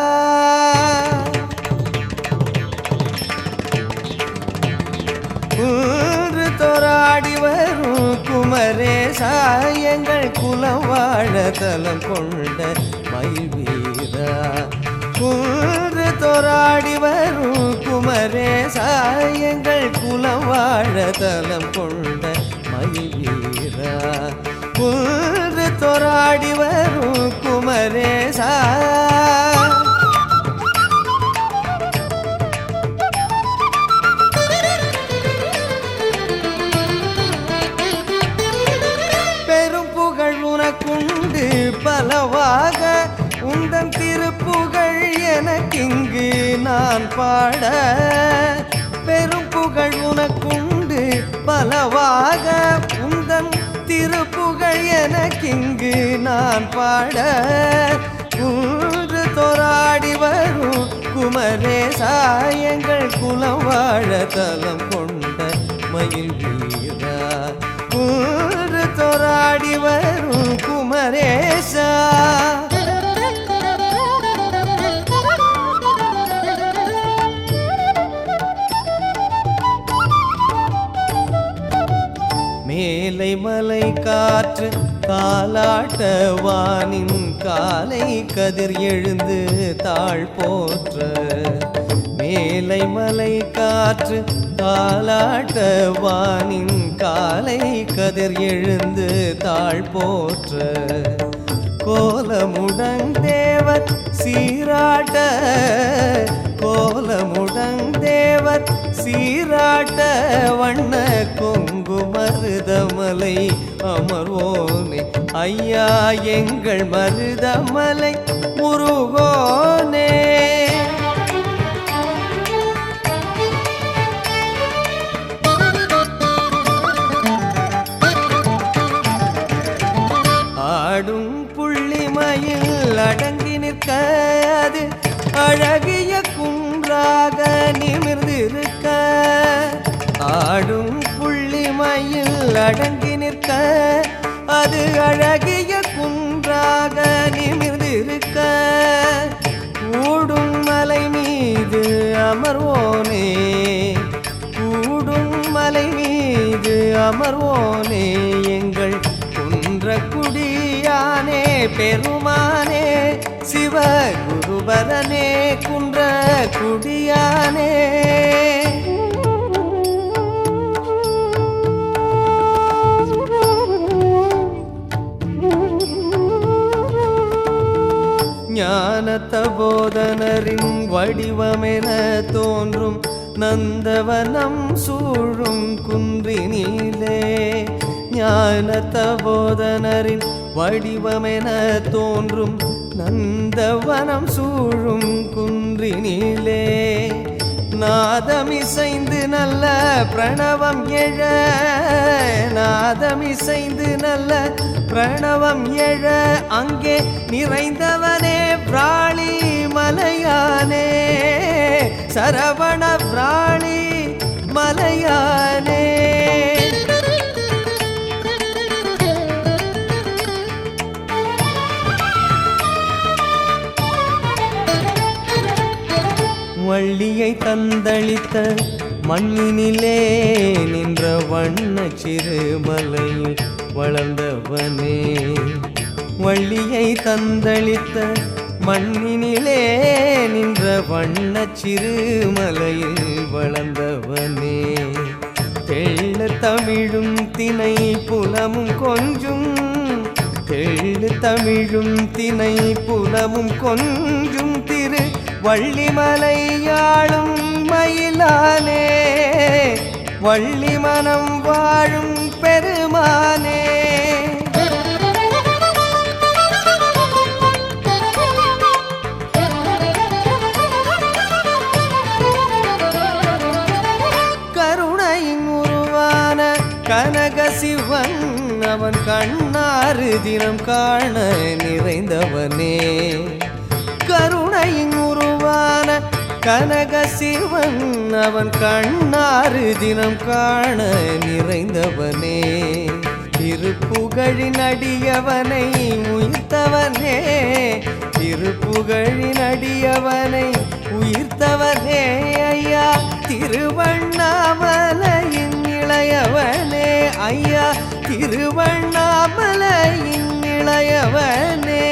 குமரேசா குன்று தோராடி வரும் குமரேசா எங்கள் குலம் வாழ தலம் கொண்ட மயில் வீரா குன்று தோராடி வரும் குமரேசா எங்கள் குலம் வாழ தலம் கொண்ட மயில் வீரா குன்று தோராடி வரும் குமரேசா பாட பெரும் புகழ் உனக்குண்டு. பலவாக உந்தன் திருப்புகழ் எனக்கிங்கு நான் பாட. குன்று தோராடி வரும் குமரேசா எங்கள் குலம் வாழ தலம் கொண்ட மயில் வீரா. குன்று தோராடி வரும் குமரேசா. மேலை காற்று காலாட்ட வானின் காலை கதிர் எழுந்து தாழ் போற்ற. மேலை மலை காற்று காலாட்ட வானின் காலை கதிர் எழுந்து தாழ் போற்ற. கோலமுடன் தேவர் சீராட்ட கோலமுடன் தேவர் சீராட்ட வண்ண கொங்கு மருதமலை அமர்வோனே ஐயா எங்கள் மருதமலை முருகோனே. ஆடும் புள்ளிமயில் அடங்கி நிற்க அது அழகிய குன்றாக நிமி நிற்க ஆடும் புள்ளிமயில் அடங்கி நிற்க அது அழகிய குன்றாக நிமிர்ந்திருக்க. கூடும் மலை மீது அமர்வோனே கூடும் மலை மீது அமர்வோனே எங்கள் குன்ற குடியானே பெருமானே சிவ குருபரனே குன்ற குடியானே ஞானத்தபோதனரின் வடிவமென தோன்றும் நந்தவனம் சூழும் குன்றினிலே. ஞானத்தபோதனரின் வடிவமென தோன்றும் நந்தவனம் சூழும் குன்றினிலே. நாதமிசைந்து நல்ல பிரணவம் எழ. நாதமிசைந்து நல்ல பிரணவம் எழ. அங்கே நிறைந்தவனே பிராணி மலையானே. சரவண பிராணி மலையானே. வள்ளியை தந்தளித்த மண்ணினிலே நின்ற வண்ண சிறுமலையில் வளர்ந்தவனே. வள்ளியை தந்தளித்த மண்ணினிலே நின்ற வண்ண சிறுமலையில் வளர்ந்தவனே. தெள்ள தமிழும் திணை புலமும் கொஞ்சும் தெள்ளு தமிழும் திணை புலமும் கொஞ்சும் வள்ளிமலையாளும் மயிலானே வள்ளி மனம் வாழும் பெருமானே. கருணையின் உருவான கனக சிவன் அவன் கண்ணாறு தினம் காண நிறைந்தவனே. கனக சிவன் அவன் கண்ணாறு தினம் காண நிறைந்தவனே. திருப்புகழின் அடியவனை உயிர்த்தவனே. திரு திருப்புகழின் அடியவனை உயிர்த்தவனே. ஐயா திருவண்ணாமலையின் இளையவனே. ஐயா திருவண்ணாமலையின் இளையவனே.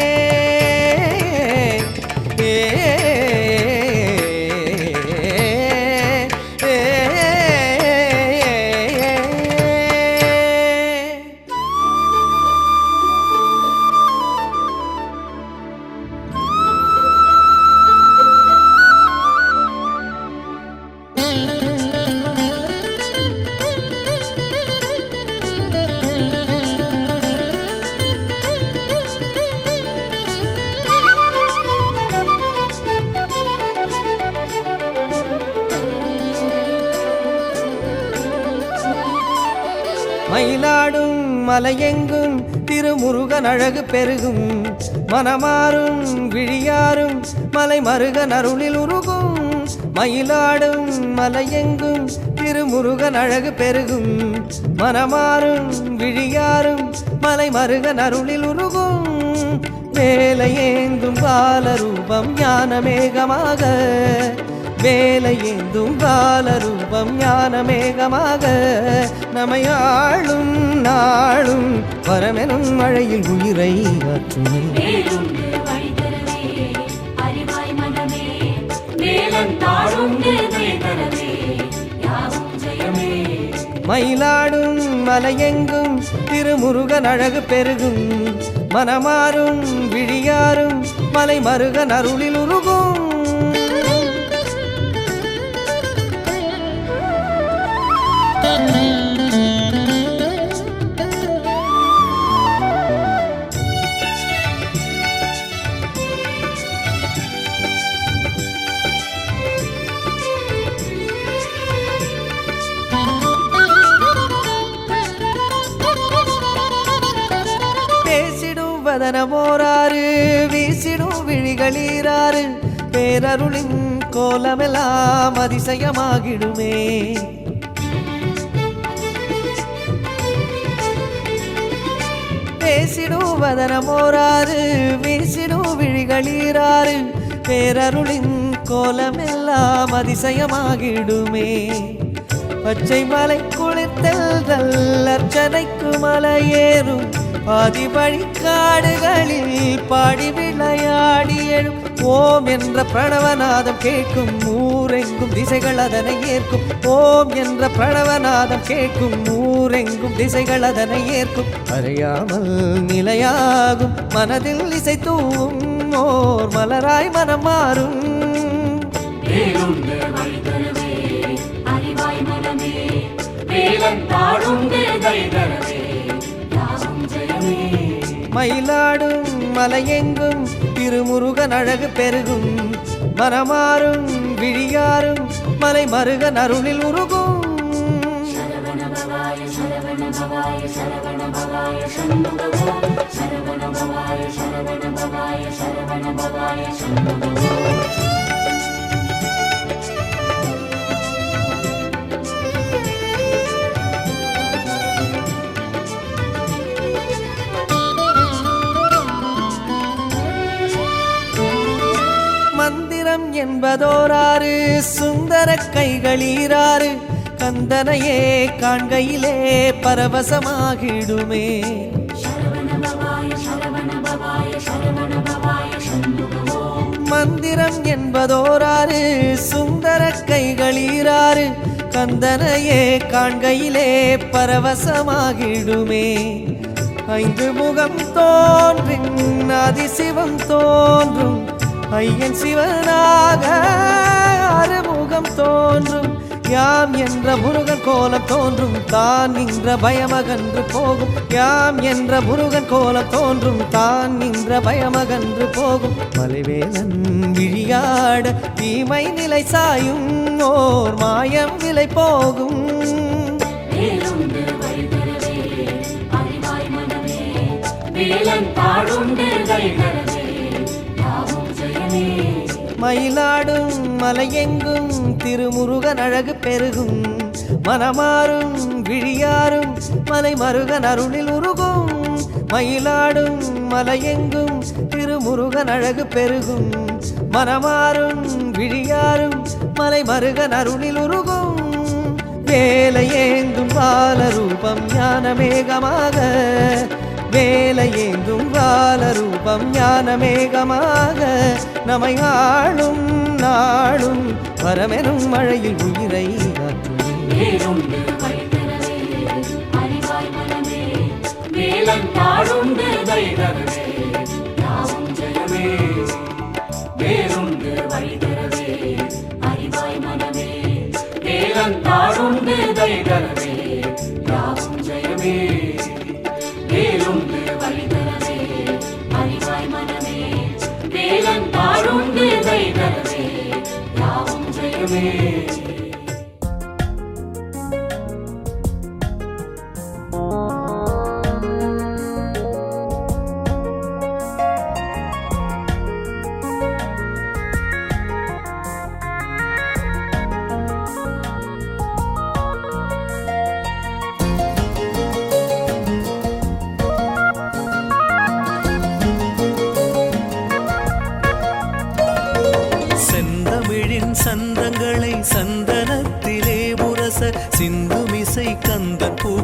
மயிலாடும் மலையெங்கும் திருமுருகன் அழகு பெருகும். மனமாறும் விழியாரும் மலை மருகன் அருளில் உருகும். மயிலாடும் மலையெங்கும் திருமுருகன் அழகு பெருகும். மனமாறும் விழியாரும் மலை மருகன் அருளில் உருகும். மேலையேங்கும் பாலரூபம் ஞான மேகமாக வேலையேந்தும் காலரூபம் ஞான மேகமாக நமையாளும் நாளும் வரமெனும் மழையில் உயிரை ஆற்றுமே மயிலாடும் மலையெங்கும் திருமுருகன் அழகு பெருகும். மனமாறும் விழியாரும் மலை மருகன் அருளில் உருகும் பேசிடும் வீசிடும் விழிகளீராறு பேரருளின் கோலமெல்லாம் அதிசயமாகிடுமே. பேசிடும் வதனமோராறு வீசிடும் விழிகளீராறு பேரருளின் கோலமெல்லாம் அதிசயமாகிடுமே. பச்சை மலை குளித்தல் அர்ச்சனைக்கு மலையேறும் ஆதிவழி காடுகளில் பாடி விளையாடி எழும் ஓம் என்ற பிரணவநாதம் கேட்கும் ஊரெங்கும் திசைகள் அதனை ஏற்கும். ஓம் என்ற பிரணவநாதம் கேட்கும் ஊரெங்கும் திசைகள் அதனை ஏற்கும். அறியாமல் நிலையாகும் மனதில் இசை தூவும் ஓர் மலராய் மனம் மாறும். பாடும் வழிதரவே தரவே. மயிலாடும் மலையெங்கும் திருமுருகன் அழகு பெருகும். மனமாறும் விழியாரும் மலை மருகன் அருளில் உருகும். சரவண என்பதோராறு சுந்தர கைகளீராறு கந்தனையே காண்கையிலே பரவசமாகிடுமே. மந்திரம் என்பதோராறு சுந்தர கைகளீராறு கந்தனையே காண்கையிலே பரவசமாகிடுமே. ஐந்து முகம் தோன்றின் அதிசிவம் தோன்றும் ஐயன் சிவனாக அறுமுகம் தோன்றும். யாம் என்ற முருகன் கோலம் தோன்றும். தான் நின்ற பயமகன்று போகும். யாம் என்ற முருகன் கோலம் தோன்றும். தான் நின்ற பயமகன்று போகும். மலைவேலன் விழியாட தீமை நிலை சாயும். ஓர் மாயம் விலை போகும். பாடுண்டு மயிலாடும் மலையெங்கும் திருமுருகன் அழகு பெருகும். மனமாறும் விழியாரும் மலை மருகன் அருளில் உருகும். மயிலாடும் மலையெங்கும் திருமுருகன் அழகு பெருகும். மனமாறும் விழியாரும் மலை மருகன் அருளில் உருகும். வேலை பாலரூபம் ஞான மேகமாக வேலையேந்தும் காலரூபம் ஞான மேகமாக நம்மை ஆளும் நாளும் வரமெனும் மழையில் உயிரை வேறுண்டு வழிதரவே அறிவாய் மனமே வேலன் நாடுண்டு தைதரவே யாவும்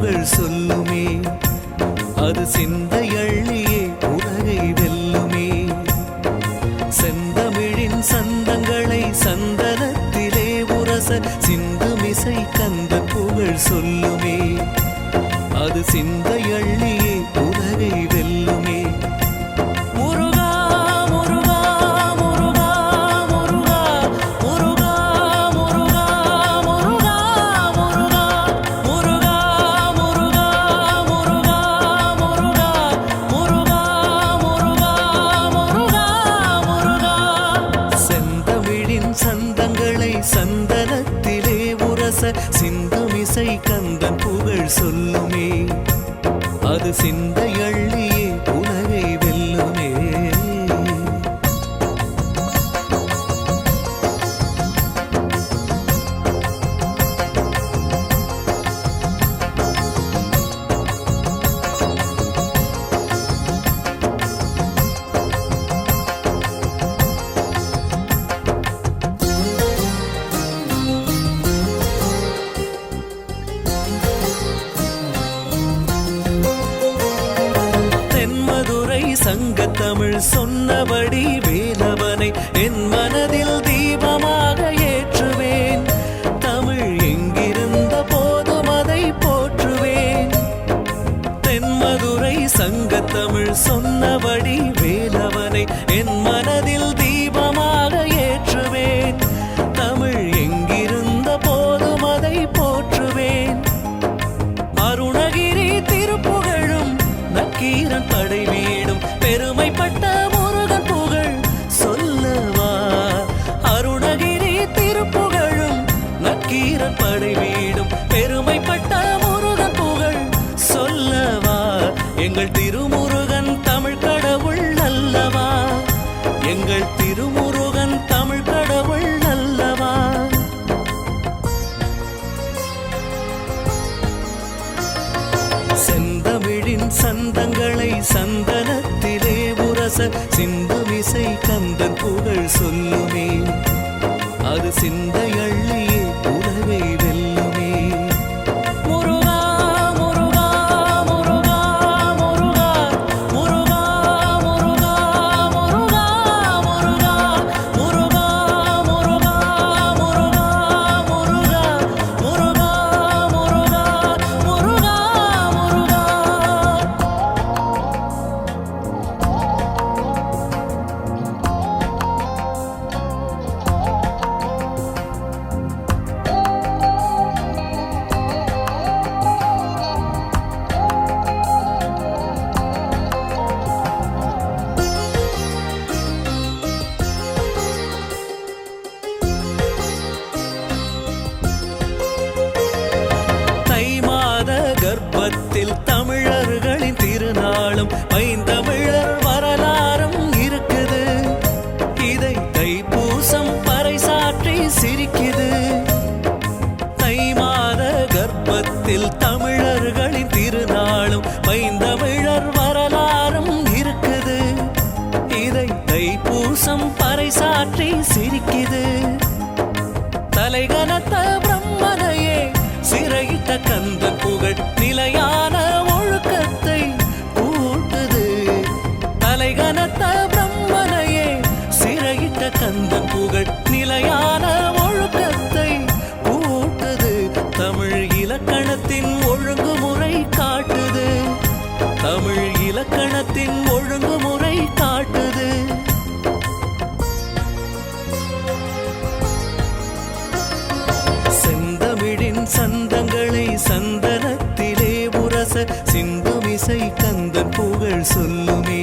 அவள் சொல்லுமே. அது சிந்தையள்ளியே உலகை வெல்லுமே. செந்தமிழின் சந்தங்களை சந்தனத்திலே உரச சிந்துமிசை கந்த புகழ் சொல்லுமே. அது சிந்தையள்ளி சொன்னபடி வேலவனை என் மனதில் தீபமாக ஏற்றுவேன். தமிழ் எங்கிருந்த போதும் அதை போற்றுவேன். அருணகிரி திருப்புகழும் நக்கீரன் படை வீடும் பெருமைப்பட்ட முருகன் புகழ். சொல்லவா? அருணகிரி திருப்புகழும் நக்கீரன் படை வீடும் பெருமைப்பட்ட முருகன் புகழ். சொல்லவா? எங்கள் திரு எங்கள் திருமுருகன் தமிழ் கடவுள் அல்லவா? செந்தமிழின் சந்தங்களை சந்தனத்திலே உரச சிந்துமிசை கந்தன் புகழ் சொல்லுமே. அது சிந்தையள்ளியே உலகை தமிழகத்தில் தமிழர்களின் திருநாளும் பைந்தமிழர் வரலாறும் இருக்குது. இதை தைப்பூசம் பறைசாற்றி சிரிக்குது. தை மாத கர்ப்பத்தில் தமிழர்களின் திருநாளும் பைந்தமிழர் வரலாறும் இருக்குது. இதை தைப்பூசம் பறைசாற்றி சிரிக்குது. தலைகனத்த பிரம்மனையே சிறையிட்ட கந்த புகழ் நிலையான சொல்லுமே.